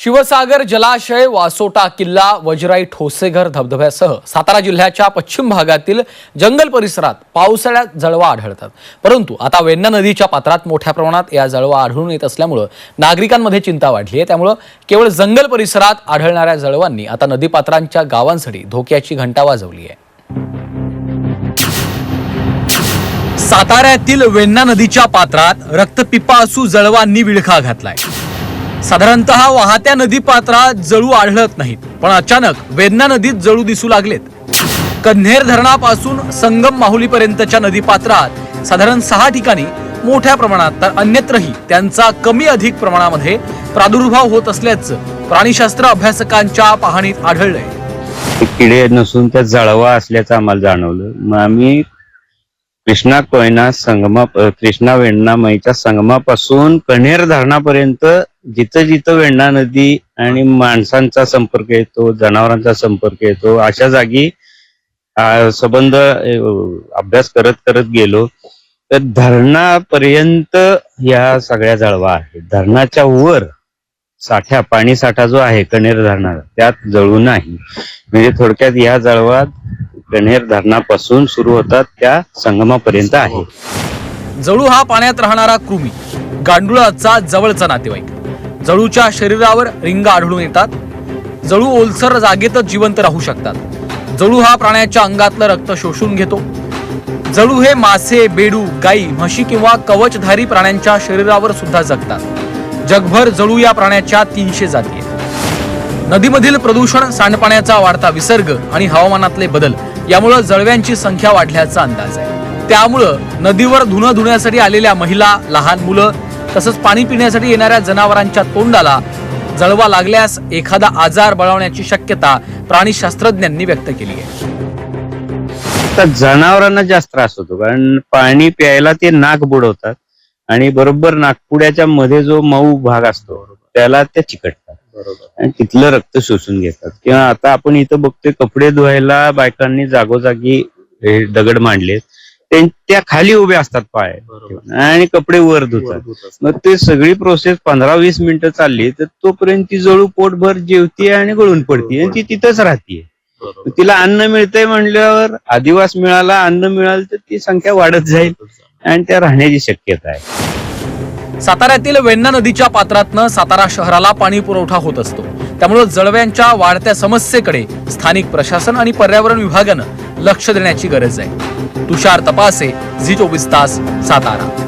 शिवसागर जलाशय वासोटा किल्ला वजराई ठोसेघर धबधब्यासह सातारा जिल्ह्याच्या पश्चिम भागातील जंगल परिसरात पावसाळ्यात जळवा आढळतात. परंतु आता वेण्णा नदीच्या पात्रात मोठ्या प्रमाणात या जळवा आढळून येत असल्यामुळं नागरिकांमध्ये चिंता वाढली आहे. त्यामुळं केवळ जंगल परिसरात आढळणाऱ्या जळवांनी आता नदीपात्रांच्या गावांसाठी धोक्याची घंटा वाजवली आहे. साताऱ्यातील वेण्णा नदीच्या पात्रात रक्तपिपासू जळवांनी विळखा घातलाय. साधारणतः वाहत्या नदीपात्रात जळू आढळत नाहीत पण अचानक वेदना नदीत जळू दिसू लागलेत. कन्हेर धरणापासून संगम माहुलीपर्यंतच्या नदी पात्रात साधारण सहा ठिकाणी मोठ्या प्रमाणात तर अन्यत्रही त्यांचा कमी अधिक प्रमाणामध्ये प्रादुर्भाव होत असल्याचं प्राणीशास्त्र अभ्यासकांच्या पाहणीत आढळलंय. किडे नसून त्या जळवा असल्याचं आम्हाला जाणवलं. मग आम्ही कृष्णा कोयना संगमा कृष्णा वेण्णामाईच्या संगमापासून कण्हेर धरणापर्यंत जिथं जिथं वेण्णा नदी आणि माणसांचा संपर्क येतो जनावरांचा संपर्क येतो अशा जागी संबंध अभ्यास करत करत गेलो. तर धरणापर्यंत या सगळ्या जळवा आहेत. धरणाच्या वर साठ्या पाणी साठा जो आहे कण्हेर धरणाचा त्यात जळू नाही. म्हणजे थोडक्यात या जळवात कण्हेर धरणापासून सुरू होतात त्या संगमापर्यंत आहे. जळू हा पाण्यात राहणारा कृमी गांडुळाचा जवळचा नातेवाईक. जळूच्या शरीरावर रिंग आढळून येतात. जळू ओलसर जागेतच जिवंत राहू शकतात. जळू हा प्राण्याच्या अंगातलं रक्त शोषून घेतो. जळू हे मासे बेडू गाई म्हशी किंवा कवचधारी प्राण्यांच्या शरीरावर सुद्धा जगतात. जगभर जळू या प्राण्याच्या तीनशे जाती आहेत. नदीमधील प्रदूषण सांडपाण्याचा वाढता विसर्ग आणि हवामानातले बदल यामुळं जळव्यांची संख्या वाढल्याचा अंदाज आहे. त्यामुळं नदीवर धुणं धुण्यासाठी आलेल्या महिला लहान मुलं तसंच पाणी पिण्यासाठी येणाऱ्या जनावरांच्या तोंडाला जळवा लागल्यास एखादा आजार बळवण्याची शक्यता प्राणीशास्त्रज्ञांनी व्यक्त केली आहे. तर जनावरांना जास्त त्रास होतो कारण पाणी प्यायला ते नाक बुडवतात आणि बरोबर नागपुड्याच्या मध्ये जो मऊ भाग असतो त्याला ते चिकटतात. आणि तिथलं रक्त शोषून घेतात. किंवा आता आपण इथं बघतोय कपडे धुवायला बायकांनी जागोजागी दगड मांडले त्या खाली उभे असतात पाय. आणि कपडे वर धुतात. मग ते सगळी प्रोसेस पंधरा वीस मिनिटं चालली तर तोपर्यंत ती जळू पोटभर जेवतीये आणि गळून पडते आणि ती तिथंच राहतीये. तिला अन्न मिळतंय म्हणल्यावर आदिवास मिळाला अन्न मिळालं तर ती संख्या वाढत जाईल. आणि त्या राहण्याची शक्यता आहे. साताऱ्यातील वेण्णा नदीच्या पात्रातनं सातारा शहराला पाणी पुरवठा होत असतो. त्यामुळे जळव्यांच्या वाढत्या समस्येकडे स्थानिक प्रशासन आणि पर्यावरण विभागानं लक्ष देण्याची गरज आहे. तुषार तपासे झी चोवीस तास सातारा.